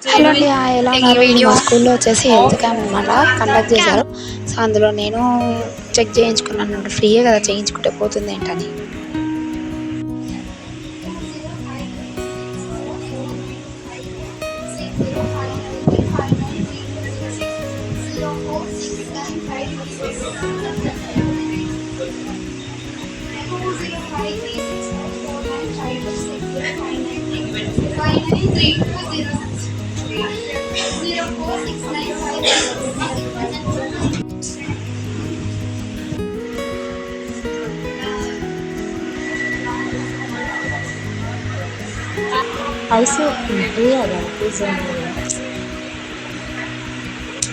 Hello అండి ఆ, ఎలా ఉన్నారు? మా స్కూల్లో వచ్చేసి హెల్త్ క్యాంప్ అనమాట కండక్ట్ చేశారు. సో అందులో నేను చెక్ చేయించుకున్నాను. అనమాట ఫ్రీయే కదా చేయించుకుంటే పోతుంది ఏంటని. ఐస్ ఉంటుంది అది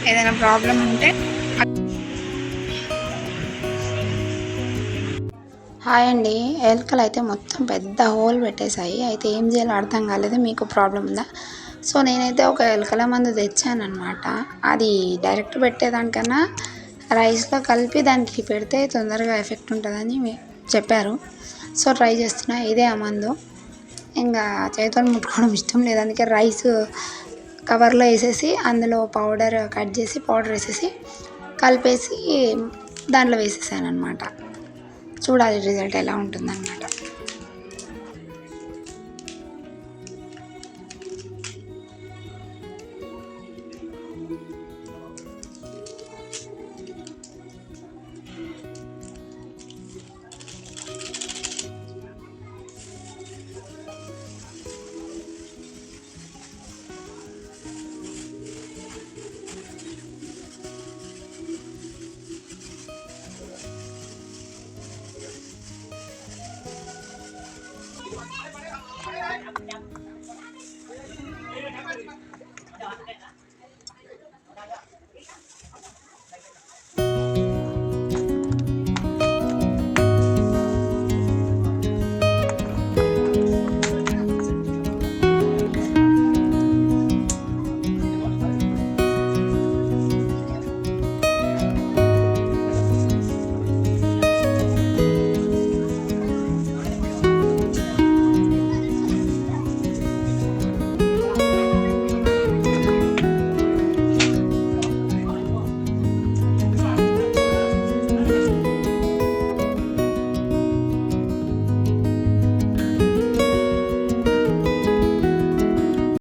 ఏదైనా ప్రాబ్లం ఉంటే హాయ్ అండి. ఎలుకలు అయితే మొత్తం పెద్ద హోల్ పెట్టేశాయి. అయితే ఏం చేయాలో అర్థం కాలేదు. మీకు ప్రాబ్లం ఉందా? సో నేనైతే ఒక ఎలకల మందు తెచ్చానమాట అది డైరెక్ట్ పెట్టేదానికన్నా రైస్లో కలిపి దానికి పెడితే తొందరగా ఎఫెక్ట్ ఉంటుందని చెప్పారు. సో ట్రై చేస్తున్నా ఇదే ఆ మందు. ఇంకా చేతితో ముట్టుకోవడం ఇష్టం లేదు. అందుకే రైస్ కవర్లో వేసేసి అందులో పౌడర్ కట్ చేసి పౌడర్ వేసేసి కలిపేసి దాంట్లో వేసేసాను అనమాట చూడాలి రిజల్ట్ ఎలా ఉంటుందన్నమాట.